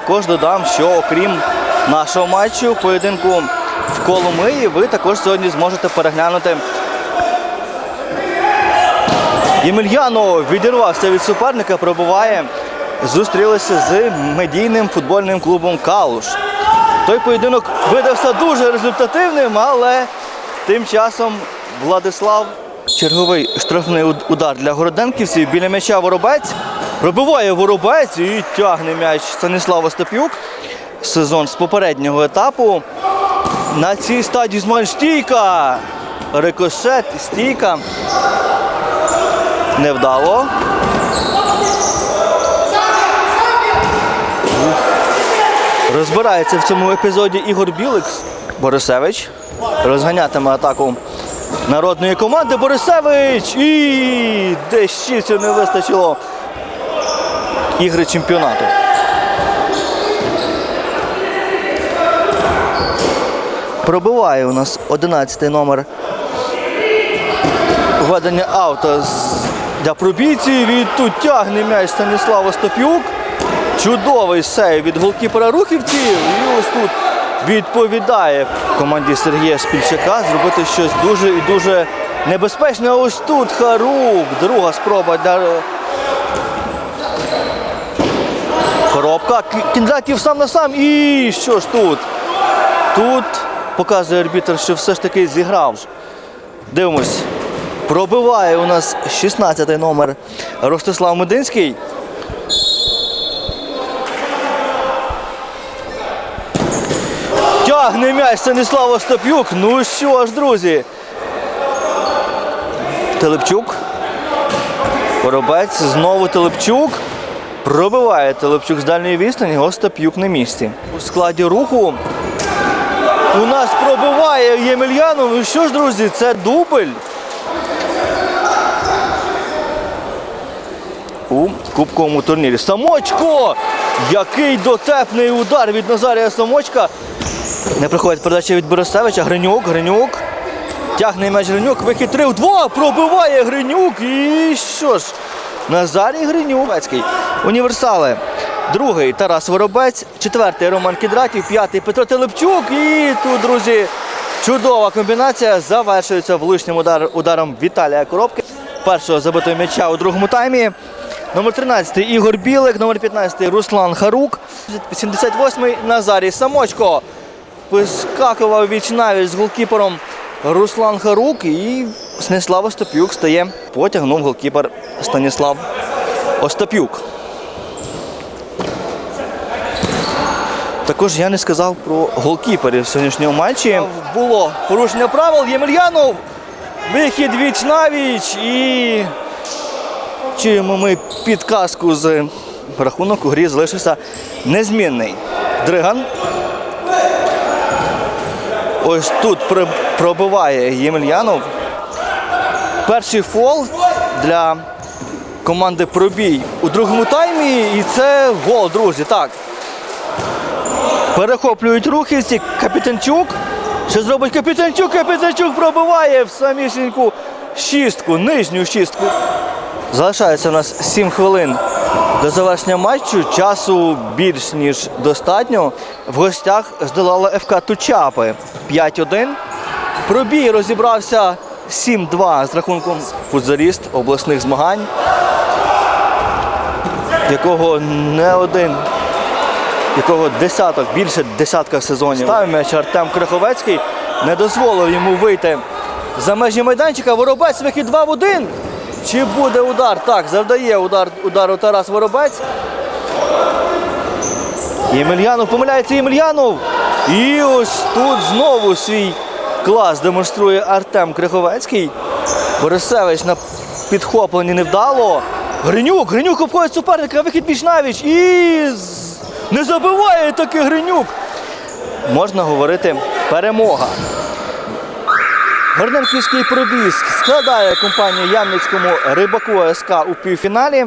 також додам, що окрім нашого матчу, поєдинку в Коломиї, ви також сьогодні зможете переглянути. Ємельянов відірвався від суперника, пробуває. Зустрілися з медійним футбольним клубом Калуш. Той поєдинок видався дуже результативним, але тим часом Владислав черговий штрафний удар для городенківців. Біля м'яча Воробець. Пробиває Воробець і тягне м'яч Станіслав Остапюк. Сезон з попереднього етапу. На цій стадії змагань стійка. Рикошет, стійка. Невдало. Розбирається в цьому епізоді Ігор Білик. Борисевич розганятиме атаку народної команди. Борисевич! І дещицю не вистачило ігри чемпіонату. Пробиває у нас 11 номер введення авто для пробійців. І тут тягне м'яч Станіслав Остапюк. Чудовий сейв від голкіпера рухівців. І ось тут відповідає команді Сергія Спільчака зробити щось дуже і дуже небезпечне. Ось тут Харук. Друга спроба для. Коробка. К- Кіндраків сам на сам. І що ж тут? Тут показує арбітр, що все ж таки зіграв. Дивимось. Пробиває у нас 16-й номер Ростислав Мединський. Тягне м'яч Станіслав Остапюк. Ну що ж, друзі. Телепчук. Воробець. Знову Телепчук. Пробиває Телепчук з дальньої відстані. Остапюк на місці. У складі руху у нас пробиває Ємельянов. Ну що ж, друзі, це дубль. У кубковому турнірі. Самочко! Який дотепний удар від Назарія Самочка. Не приходить передача від Борисевича. Гринюк, Гринюк. Тягне м'яч Гринюк, вихід 3 в 2, пробиває Гринюк. І що ж? Назарій Гринюк. Бецький. Універсали. Другий Тарас Воробець, четвертий Роман Кідратів, п'ятий Петро Телепчук. І тут, друзі, чудова комбінація. Завершується влучним удар, ударом Віталія Коробки. Першого забитого м'яча у другому таймі. Номер 13 Ігор Білик, номер 15 Руслан Харук, 78-й Назарій Самочко. Вискакував віч навіть з голкіпером Руслан Харук і Станіслав Остапюк стає. Потягнув голкіпер Станіслав Остапюк. Також я не сказав про голкіперів сьогоднішнього матчі. Було порушення правил. Ємельянов. Вихід віч навіч і чуємо ми підказку з рахунок у грі залишився незмінний. Дриган. Ось тут пробиває Ємельянов. Перший фол для команди пробій у другому таймі. І це гол, друзі. Так. Перехоплюють рухівці. Капітанчук. Що зробить Капітанчук? Капітанчук пробиває в самісіньку шістку, нижню шістку. Залишається у нас 7 хвилин до завершення матчу. Часу більш ніж достатньо. В гостях здолала ФК Тучапи 5-1. Пробій розібрався 7-2 з рахунком футзаліст обласних змагань, якого не один, якого десяток, більше десятка сезонів. Ставив м'яч Артем Криховецький, не дозволив йому вийти за межі майданчика. Воробець вихід 2 в 1. Чи буде удар? Так, завдає удар удару Тарас Воробець. Ємельянов помиляється Ємельянов. І ось тут знову свій клас демонструє Артем Криховецький. Борисевич на підхопленні невдало. Гринюк, Гринюк обходить суперника, вихід більш навіч. І не забиває таки Гринюк. Можна говорити перемога. Горненківський пробіг складає компанію Ямницькому Рибаку СК у півфіналі.